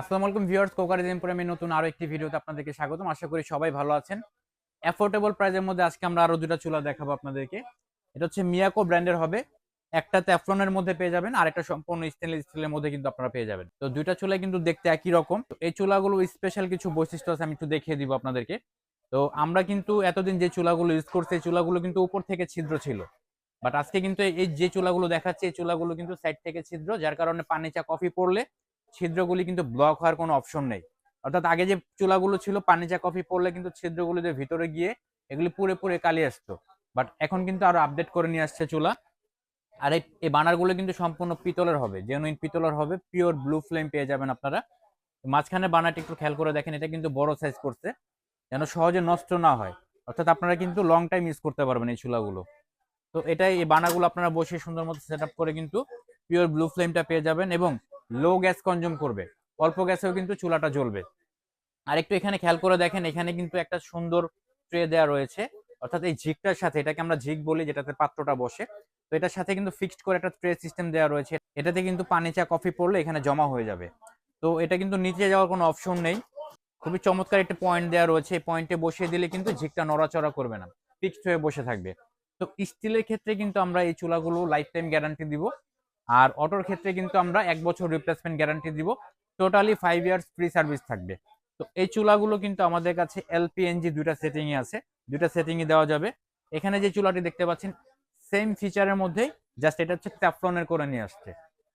আসসালামু আলাইকুম viewers crockeries এমপ্রেমে নতুন আরও একটি ভিডিওতে আপনাদেরকে স্বাগতম। আশা করি সবাই ভালো আছেন। অ্যাফোর্ডেবল প্রাইসের মধ্যে আজকে আমরা আরও দুটো চুলা দেখাবো আপনাদেরকে। এটা হচ্ছে মিয়াকো ব্র্যান্ডের হবে। একটা ট্যাফলনের মধ্যে পেয়ে যাবেন, আর একটা সম্পূর্ণ স্টেনলেস স্টিলের মধ্যে কিন্তু আপনারা পেয়ে যাবেন। তো দুইটা চুলা কিন্তু দেখতে একই রকম। এই চুলাগুলো স্পেশাল কিছু বৈশিষ্ট্য আছে, আমি একটু দেখিয়ে দিব আপনাদেরকে। তো আমরা কিন্তু এতদিন যে চুলাগুলো ইউজ করছি, এই চুলাগুলো কিন্তু উপর থেকে ছিদ্র ছিল। বাট আজকে কিন্তু এই যে চুলাগুলো দেখাচ্ছে, এই চুলাগুলো কিন্তু সাইড থেকে ছিদ্র, যার কারণে পানি চা কফি পড়লে ছিদ্রগুলি কিন্তু ব্লক হওয়ার কোনো অপশন নেই। অর্থাৎ আগে যে চুলাগুলো ছিল, পানি চা কফি পড়লে কিন্তু ছিদ্রগুলো যে ভিতরে গিয়ে এগুলি পুরে পুরে কালি আসতো। বাট এখন কিন্তু আরও আপডেট করে নিয়ে আসছে চুলা। আর এই এই বানারগুলো কিন্তু সম্পূর্ণ পিতলের হবে জেনুইন পিতলের হবে পিওর ব্লু ফ্লেম পেয়ে যাবেন আপনারা। মাঝখানে বানারটি একটু খেয়াল করে দেখেন, এটা কিন্তু বড় সাইজ করছে, যেন সহজে নষ্ট না হয়। অর্থাৎ আপনারা কিন্তু লং টাইম ইউজ করতে পারবেন এই চুলাগুলো। তো এটাই, এই বানাগুলো আপনারা বসে সুন্দর মতো সেট করে কিন্তু পিওর ব্লু ফ্লেমটা পেয়ে যাবেন এবং লো গ্যাস কনজিউম করবে, অল্প গ্যাসেও কিন্তু চুলাটা জ্বলবে। আর একটু এখানে খেয়াল করে দেখেন, এখানে কিন্তু একটা সুন্দর ট্রে দেওয়া রয়েছে। অর্থাৎ এই ঝিকটার সাথে, এটাকে আমরা ঝিক বলি, যেটাতে পাত্রটা বসে। তো এটার সাথে কিন্তু ফিক্সড করে একটা ট্রে সিস্টেম দেওয়া রয়েছে। এটাতে কিন্তু পানি, চা কফি পড়লে এখানে জমা হয়ে যাবে। তো এটা কিন্তু নিচে যাওয়ার কোনো অপশন নেই। খুবই চমৎকার একটা পয়েন্ট দেওয়া রয়েছে। এই পয়েন্টে বসিয়ে দিলে কিন্তু ঝিকটা নড়াচড়া করবে না ফিক্সড হয়ে বসে থাকবে। তো স্টিলের ক্ষেত্রে কিন্তু আমরা এই চুলাগুলো লাইফ টাইম গ্যারান্টি দিব। আর অটোর ক্ষেত্রে কিন্তু আমরা এক বছর রিপ্লেসমেন্ট গ্যারান্টি দিব। Totally five years free service থাকবে। তো এই চুলাগুলো কিন্তু আমাদের কাছে এলপিএনজি দুইটা সেটিং এ আছে। দুইটা সেটিং এ দেওয়া যাবে। এখানে যে চুলাটি দেখতে পাচ্ছেন সেম ফিচারের মধ্যেই জাস্ট এটা হচ্ছে ট্যাফলনের করে নিয়ে আসছে।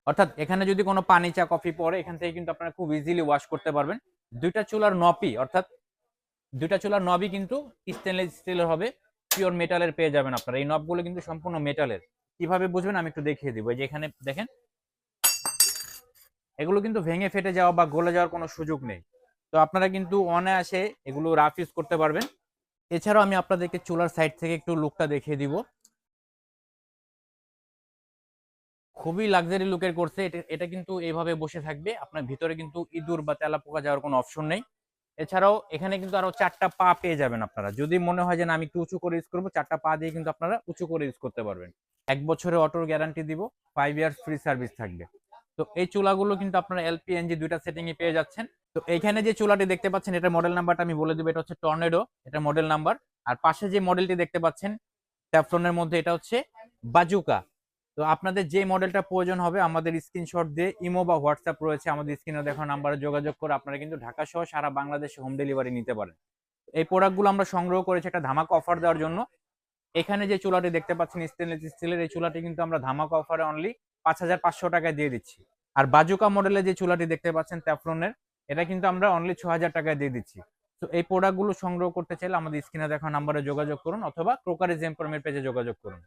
অর্থাৎ এখানে যদি কোনো পানি চা, কফি পরে এখান থেকে কিন্তু আপনারা খুব ইজিলি ওয়াশ করতে পারবেন। দুইটা চুলার নপি, অর্থাৎ দুইটা চুলার নবই কিন্তু স্টেনলেস স্টিলের হবে। পিওর মেটালের পেয়ে যাবেন আপনারা। এই নবগুলো কিন্তু সম্পূর্ণ মেটালের কীভাবে বুঝবেন আমি একটু দেখিয়ে দিব। যে এখানে দেখেন, এগুলো কিন্তু ভেঙে ফেটে যাওয়া বা গলে যাওয়ার কোনো সুযোগ নেই। তো আপনারা কিন্তু অনায়াসে এগুলো রাফ ইউজ করতে পারবেন। এছাড়াও আমি আপনাদেরকে চুলার সাইড থেকে একটু লুকটা দেখিয়ে দিব। খুবই লাক্সারি লুকের করছে এটা এটা কিন্তু এইভাবে বসে থাকবে। আপনার ভিতরে কিন্তু ইঁদুর বা তেলাপোকা যাওয়ার কোনো অপশন নেই। এছাড়াও এখানে কিন্তু আরও চারটা পা পেয়ে যাবেন আপনারা। যদি মনে হয় যে না, আমি একটু উঁচু করে ইউজ করব, চারটা পা দিয়ে কিন্তু আপনারা উঁচু করে ইউজ করতে পারবেন। এক বছরে অটোর গ্যারান্টি দিব ফাইভ ইয়ার্স ফ্রি সার্ভিস থাকবে। তো এই চুলাগুলো কিন্তু আপনারা এলপিএনজি দুইটা সেটিং এ পেয়ে যাচ্ছেন। তো এখানে যে চুলাটি দেখতে পাচ্ছেন, এটা মডেল নাম্বারটা আমি বলে দিব, এটা হচ্ছে টর্নেডো এটা মডেল নাম্বার আর পাশে যে মডেলটি দেখতে পাচ্ছেন ট্যাফলনের মধ্যে এটা হচ্ছে বাজুকা তো আপনাদের যে মডেলটা প্রয়োজন হবে, আমাদের স্ক্রিনশট দিয়ে ইমো বা হোয়াটসঅ্যাপ রয়েছে। আমাদের স্ক্রিনে দেখা নাম্বারে যোগাযোগ করে আপনারা কিন্তু ঢাকা সহ সারা বাংলাদেশে হোম ডেলিভারি নিতে পারেন। এই প্রোডাক্টগুলো আমরা সংগ্রহ করেছি একটা ধামাকা অফার দেওয়ার জন্য। এখানে যে চুলাটি দেখতে পাচ্ছেন স্টেনলেস স্টিলের এই চুলাটি কিন্তু আমরা ধামাকা অফারে অনলি পাঁচ হাজার পাঁচশো টাকায় দিয়ে দিচ্ছি। আর বাজুকা মডেলের যে চুলাটি দেখতে পাচ্ছেন ট্যাফলনের এটা কিন্তু আমরা অনলি ছ হাজার টাকায় দিয়ে দিচ্ছি। তো এই প্রোডাক্টগুলো সংগ্রহ করতে চাইলে আমাদের স্ক্রিনে দেখা নাম্বারে যোগাযোগ করুন অথবা ক্রোকারিজ এমপ্রমের পেজে যোগাযোগ করুন।